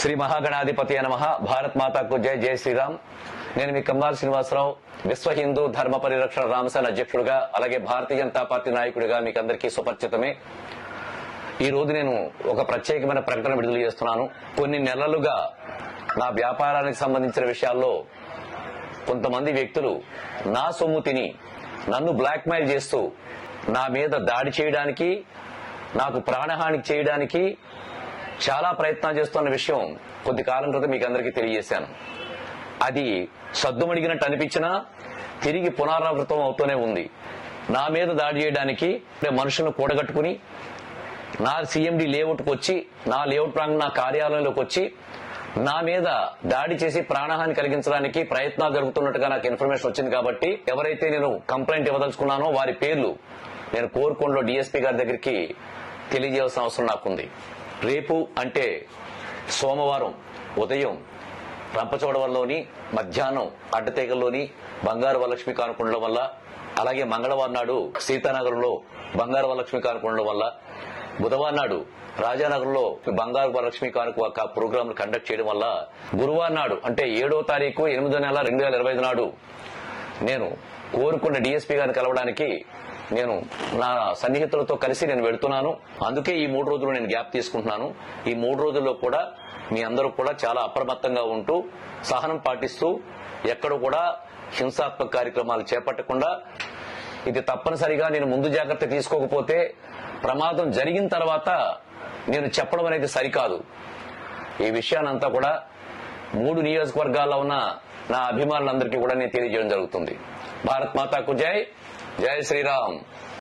శ్రీ మహాగణాధిపతి నమ భారత్ మాతాకు జై జై శ్రీరామ్. నేను మీ కంబాల్ శ్రీనివాసరావు విశ్వ హిందూ ధర్మ పరిరక్షణ రామసేన అధ్యక్షుడుగా అలాగే భారతీయ జనతా పార్టీ నాయకుడిగా మీకు అందరికీ సుపరిచితమే. ఈ రోజు నేను ఒక ప్రత్యేకమైన ప్రకటన విడుదల చేస్తున్నాను. కొన్ని నెలలుగా నా వ్యాపారానికి సంబంధించిన విషయాల్లో కొంతమంది వ్యక్తులు నా సొమ్ము తిని నన్ను బ్లాక్మెయిల్ చేస్తూ నా మీద దాడి చేయడానికి నాకు ప్రాణహాని చేయడానికి చాలా ప్రయత్నాలు చేస్తున్న విషయం కొద్ది కాలం క్రితం మీకు అందరికీ తెలియజేశాను. అది సద్దుమడిగినట్టు అనిపించినా తిరిగి పునరావృతం అవుతూనే ఉంది. నా మీద దాడి చేయడానికి మనుషులను కూడగట్టుకుని నా సీఎండి లేఅవుట్కి వచ్చి నా లేఅవుట్ ప్రాంగణం నా కార్యాలయంలోకి వచ్చి నా మీద దాడి చేసి ప్రాణహాని కలిగించడానికి ప్రయత్నాలు జరుగుతున్నట్టుగా నాకు ఇన్ఫర్మేషన్ వచ్చింది కాబట్టి ఎవరైతే నేను కంప్లైంట్ ఇవ్వదలుచుకున్నానో వారి పేర్లు నేను కోరుకొండలో డిఎస్పీ గారి దగ్గరికి తెలియజేయాల్సిన అవసరం నాకుంది. రేపు అంటే సోమవారం ఉదయం రంపచోడవరంలోని మధ్యాహ్నం అడ్డతీగల్లోని బంగారు వరలక్ష్మి కానుకుండడం వల్ల అలాగే మంగళవారం నాడు సీతానగరంలో బంగారు వరలక్ష్మి కానుకుండడం వల్ల బుధవారం నాడు రాజానగర్లో బంగారు వరలక్ష్మి కానుక ఒక ప్రోగ్రామ్ కండక్ట్ చేయడం వల్ల గురువారం నాడు అంటే ఏడో తారీఖు ఎనిమిదో నెల రెండు వేల ఇరవై ఐదు నాడు నేను కోరుకున్న డిఎస్పీ గారిని కలవడానికి నేను నా సన్నిహితులతో కలిసి నేను వెళ్తున్నాను. అందుకే ఈ మూడు రోజులు నేను గ్యాప్ తీసుకుంటున్నాను. ఈ మూడు రోజుల్లో కూడా మీ అందరూ కూడా చాలా అప్రమత్తంగా ఉంటూ సహనం పాటిస్తూ ఎక్కడ కూడా హింసాత్మక కార్యక్రమాలు చేపట్టకుండా ఇది తప్పనిసరిగా నేను ముందు జాగ్రత్త తీసుకోకపోతే ప్రమాదం జరిగిన తర్వాత నేను చెప్పడం అనేది సరికాదు. ఈ విషయానంతా కూడా మూడు నియోజకవర్గాల్లో ఉన్న నా అభిమానులందరికీ కూడా నేను తెలియజేయడం జరుగుతుంది. భారత్ మాతాకు జై జై శ్రీరామ్.